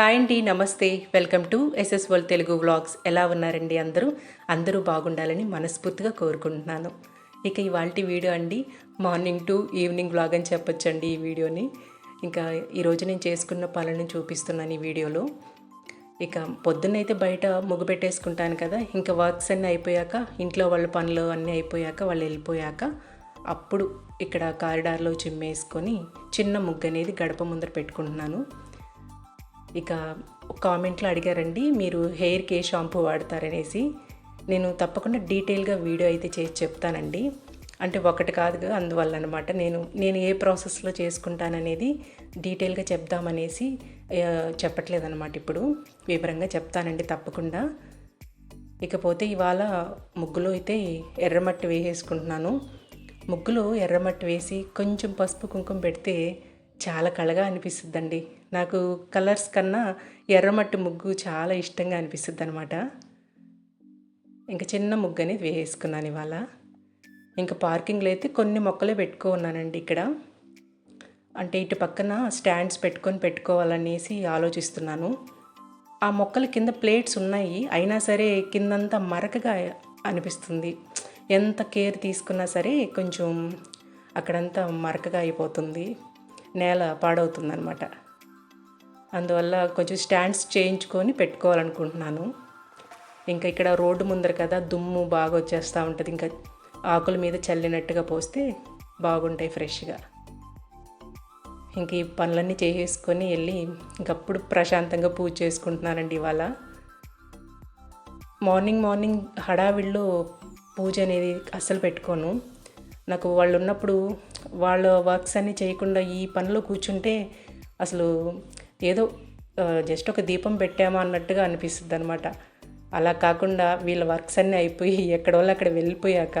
Hi అండి నమస్తే. Welcome to SS world Telugu vlogs. ఎలా ఉన్నారండి అందరూ? అందరూ బాగుండాలని మనస్ఫూర్తిగా కోరుకుంటున్నాను. ఇక ఇవాళ వీడియో అండి మార్నింగ్ టు ఈవినింగ్ వ్లాగ్ అని చెప్పొచ్చండి ఈ వీడియోని. ఇంకా ఈరోజు నేను చేసుకున్న పనులను చూపిస్తున్నాను ఈ వీడియోలో. ఇక పొద్దున్నైతే బయట ముగ్గు పెట్టేసుకుంటాను కదా ఇంకా వర్క్స్ అన్నీ అయిపోయాక ఇంట్లో వాళ్ళ పనులు అన్నీ అయిపోయాక వాళ్ళు వెళ్ళిపోయాక అప్పుడు ఇక్కడ కారిడార్లో చిమ్మేసుకొని చిన్న ముగ్గు అనేది గడప ముందర పెట్టుకుంటున్నాను. ఇక కామెంట్లో అడిగారండి మీరు హెయిర్కి ఏ షాంపూ వాడతారనేసి. నేను తప్పకుండా డీటెయిల్గా వీడియో అయితే చేసి చెప్తానండి. అంటే ఒకటి కాదుగా అందువల్ల అనమాట నేను నేను ఏ ప్రాసెస్లో చేసుకుంటాననేది డీటెయిల్గా చెప్దామనేసి చెప్పట్లేదనమాట చెప్పట్లేదన్నమాట ఇప్పుడు. వివరంగా చెప్తానండి తప్పకుండా. ఇకపోతే ఇవాళ ముగ్గులో అయితే ఎర్రమట్టి వేసేసుకుంటున్నాను. ముగ్గులో ఎర్రమట్టి వేసి కొంచెం పసుపు కుంకుమ పెడితే చాలా కళగా అనిపిస్తుందండి. నాకు కలర్స్ కన్నా ఎర్రమట్టి ముగ్గు చాలా ఇష్టంగా అనిపిస్తుంది అనమాట ఇంకా చిన్న ముగ్గు అనేది వేసుకున్నాను ఇవాళ. ఇంకా పార్కింగ్లో అయితే కొన్ని మొక్కలే పెట్టుకో ఉన్నానండి ఇక్కడ. అంటే ఇటు పక్కన స్టాండ్స్ పెట్టుకొని పెట్టుకోవాలనేసి ఆలోచిస్తున్నాను. ఆ మొక్కల కింద ప్లేట్స్ ఉన్నాయి. అయినా సరే కిందంతా మరకగా అనిపిస్తుంది. ఎంత కేర్ తీసుకున్నా సరే కొంచెం అక్కడంతా మరకగా అయిపోతుంది. నేల పాడవుతుందనమాట అందువల్ల కొంచెం స్టాండ్స్ చేయించుకొని పెట్టుకోవాలనుకుంటున్నాను. ఇంకా ఇక్కడ రోడ్డు ముందర కదా దుమ్ము బాగా వచ్చేస్తూ ఉంటుంది. ఇంకా ఆకుల మీద చల్లినట్టుగా పోస్తే బాగుంటాయి ఫ్రెష్గా. ఇంక ఈ పనులన్నీ చేసేసుకొని వెళ్ళి ఇంకప్పుడు ప్రశాంతంగా పూజ చేసుకుంటున్నానండి ఇవాళ. మార్నింగ్ మార్నింగ్ హడావిడిలో పూజ అనేది అస్సలు పెట్టుకోను. నాకు వాళ్ళు ఉన్నప్పుడు వాళ్ళ వర్క్స్ అన్నీ చేయకుండా ఈ పనిలో కూర్చుంటే అసలు ఏదో జస్ట్ ఒక దీపం పెట్టామా అన్నట్టుగా అనిపిస్తుంది అనమాట అలా కాకుండా వీళ్ళ వర్క్స్ అన్నీ అయిపోయి ఎక్కడ వాళ్ళు అక్కడ వెళ్ళిపోయాక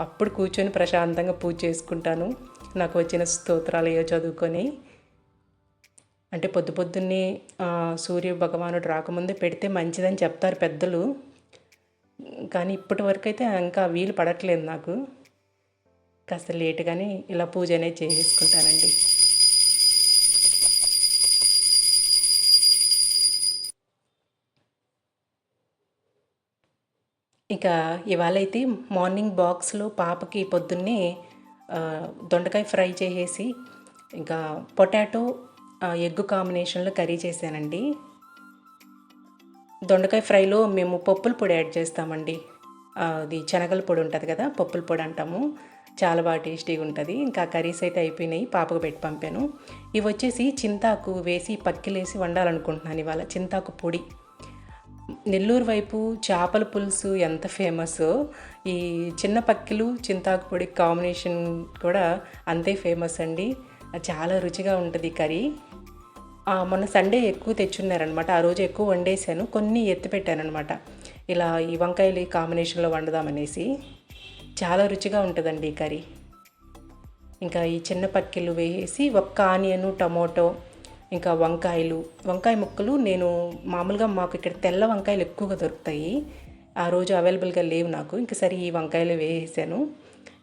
అప్పుడు కూర్చొని ప్రశాంతంగా పూజ చేసుకుంటాను. నాకు వచ్చిన స్తోత్రాలు ఏవో చదువుకొని అంటే పొద్దు పొద్దున్నే సూర్య భగవానుడు రాకముందే పెడితే మంచిదని చెప్తారు పెద్దలు. కానీ ఇప్పటి వరకు అయితే ఇంకా వీలు పడట్లేదు నాకు. కాస్త లేటుగానే ఇలా పూజ అనేది చేసుకుంటానండి ఇక ఇవాళ అయితే మార్నింగ్ బాక్స్లో పాపకి పొద్దున్నే దొండకాయ ఫ్రై చేసేసి ఇంకా పొటాటో ఎగ్ కాంబినేషన్లో కర్రీ చేశానండి. దొండకాయ ఫ్రైలో మేము పప్పుల పొడి యాడ్ చేస్తామండి. అది శనగల పొడి ఉంటుంది కదా పప్పుల పొడి అంటాము. చాలా బాగా టేస్టీగా ఉంటుంది. ఇంకా కర్రీస్ అయితే అయిపోయినాయి పాపకు పెట్టి పంపాను. ఇవి వచ్చేసి చింతాకు వేసి పక్కిలేసి వండాలనుకుంటున్నాను ఇవాళ. చింతాకు పొడి. నెల్లూరు వైపు చేపల పులుసు ఎంత ఫేమస్ ఈ చిన్న పక్కిలు చింతాకు పొడి కాంబినేషన్ కూడా అంతే ఫేమస్ అండి. చాలా రుచిగా ఉంటుంది కర్రీ. మొన్న సండే ఎక్కువ తెచ్చున్నారనమాట. ఆ రోజు ఎక్కువ వండేసాను కొన్ని ఎత్తి పెట్టానమాట ఇలా ఈ వంకాయలు ఈ కాంబినేషన్లో వండుదామనేసి. చాలా రుచిగా ఉంటుందండి ఈ కర్రీ. ఇంకా ఈ చిన్న పక్కిలు వేసి ఒక్క ఆనియన్ టమోటో ఇంకా వంకాయలు. వంకాయ ముక్కలు నేను మామూలుగా మాకు ఇక్కడ తెల్ల వంకాయలు ఎక్కువగా దొరుకుతాయి. ఆ రోజు అవైలబుల్గా లేవు నాకు. ఇంకా సరే ఈ వంకాయలు వేసేసాను.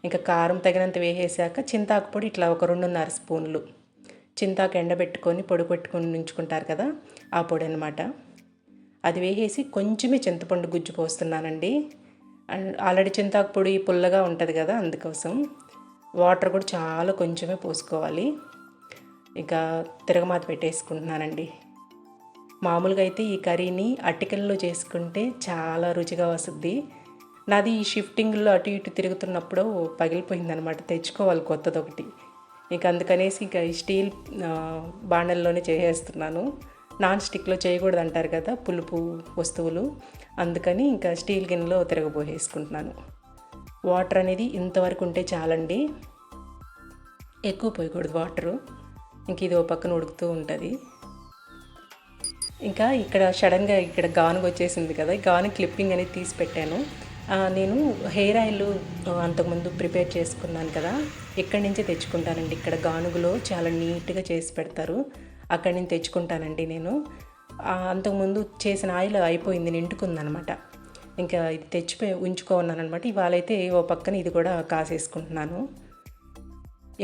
ఇంకా కారం తగినంత వేసేసాక చింతాకు పొడి ఇట్లా ఒక రెండున్నర స్పూన్లు. చింతాకు ఎండబెట్టుకొని పొడి పెట్టుకొని ఉంచుకుంటారు కదా ఆ పొడి అనమాట అది వేసేసి కొంచెమే చింతపండు గుజ్జు పోస్తున్నానండి. అండ్ ఆల్రెడీ చింతాకు పొడి పుల్లగా ఉంటుంది కదా అందుకోసం వాటర్ కూడా చాలా కొంచెమే పోసుకోవాలి. ఇంకా తిరగమాత పెట్టేసుకుంటున్నానండి. మామూలుగా అయితే ఈ కర్రీని అటికల్లో చేసుకుంటే చాలా రుచిగా వస్తుంది. నాది ఈ షిఫ్టింగ్లో అటు ఇటు తిరుగుతున్నప్పుడు పగిలిపోయిందనమాట తెచ్చుకోవాలి కొత్తది ఒకటి ఇక అందుకనేసి ఇక ఈ స్టీల్ బాణల్లోనే బాండల్లోనే చేసేస్తున్నాను. నాన్ స్టిక్లో చేయకూడదు అంటారు కదా పులుపు వస్తువులు. అందుకని ఇంకా స్టీల్ గిన్నెలో తిరగబోసేసుకుంటున్నాను వాటర్ అనేది ఇంతవరకు ఉంటే చాలండి. ఎక్కువ పోయకూడదు వాటరు. ఇంక ఇది ఓ పక్కన ఉడుకుతూ ఉంటుంది. ఇంకా ఇక్కడ సడన్గా ఇక్కడ గానుగ వచ్చేసింది కదా గాను క్లిప్పింగ్ అనేది తీసి పెట్టాను. నేను హెయిర్ ఆయిల్ అంతకుముందు ప్రిపేర్ చేసుకున్నాను కదా ఇక్కడి నుంచే తెచ్చుకుంటానండి? ఇక్కడ గానుగులో చాలా నీట్గా చేసి పెడతారు. అక్కడి నుంచి తెచ్చుకుంటానండి నేను. అంతకుముందు చేసిన ఆయిల్ అయిపోయింది నిండుకుందనమాట. ఇంకా ఇది తెచ్చిపోయి ఉంచుకోన్నాను అనమాట ఇవాళ అయితే ఓ పక్కన ఇది కూడా కాసేసుకుంటున్నాను.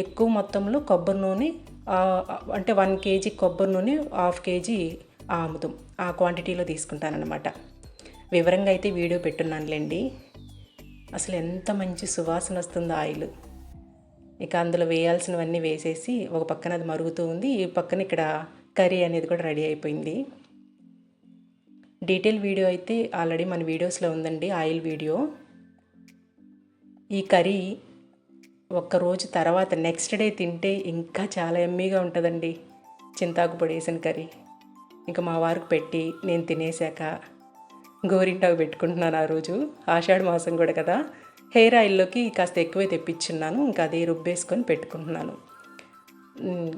ఎక్కువ మొత్తంలో కొబ్బరి నూనె అంటే వన్ కేజీ కొబ్బరి నూనె హాఫ్ కేజీ ఆముదం ఆ క్వాంటిటీలో తీసుకుంటానన్నమాట వివరంగా అయితే వీడియో పెట్టున్నానులేండి. అసలు ఎంత మంచి సువాసన వస్తుంది ఆయిల్. ఇక అందులో వేయాల్సినవన్నీ వేసేసి ఒక పక్కన అది మరుగుతూ ఉంది. ఈ పక్కన ఇక్కడ కర్రీ అనేది కూడా రెడీ అయిపోయింది. డీటెయిల్ వీడియో అయితే ఆల్రెడీ మన వీడియోస్లో ఉందండి ఆయిల్ వీడియో. ఈ కర్రీ ఒక్క రోజు తర్వాత నెక్స్ట్ డే తింటే ఇంకా చాలా ఎమ్మీగా ఉంటుందండి. చింతాకు పొడి వేసిన కర్రీ. ఇంకా మా వారికి పెట్టి నేను తినేసాక గోరింటాకు పెట్టుకుంటున్నాను ఆ రోజు. ఆషాఢ మాసం కూడా కదా. హెయిర్ ఆయిల్లోకి కాస్త ఎక్కువే తెప్పించున్నాను. ఇంకా అది రుబ్బేసుకొని పెట్టుకుంటున్నాను.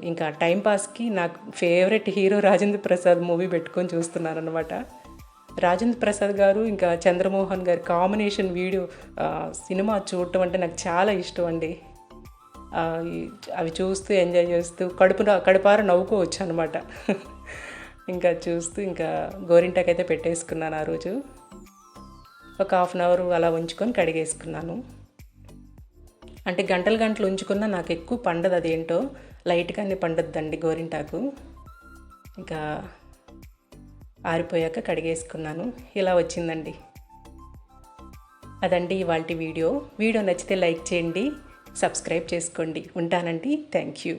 ఇంకా టైంపాస్కి నాకు favourite hero Rajendra Prasad movie పెట్టుకొని చూస్తున్నాను అనమాట రాజేంద్ర ప్రసాద్ గారు ఇంకా చంద్రమోహన్ గారి కాంబినేషన్ వీడియో సినిమా చూడటం అంటే నాకు చాలా ఇష్టం అండి. అవి చూస్తూ ఎంజాయ్ చేస్తూ కడుపు కడుపార నవ్వుకోవచ్చు అనమాట ఇంకా చూస్తూ ఇంకా గోరింటాకైతే పెట్టేసుకున్నాను ఆ రోజు. ఒక హాఫ్ అన్ అవర్ అలా ఉంచుకొని కడిగేసుకున్నాను. అంటే గంటలు గంటలు ఉంచుకున్నా నాకు ఎక్కువ పండదు అదేంటో. లైట్గానే పండద్దండి గోరింటాకు. ఇంకా ఆరిపోయాక కడిగేసుకున్నాను. ఇలా వచ్చిందండి. అదండి ఇవాళ వీడియో. వీడియో నచ్చితే లైక్ చేయండి సబ్స్క్రైబ్ చేసుకోండి. ఉంటానండి. Thank you.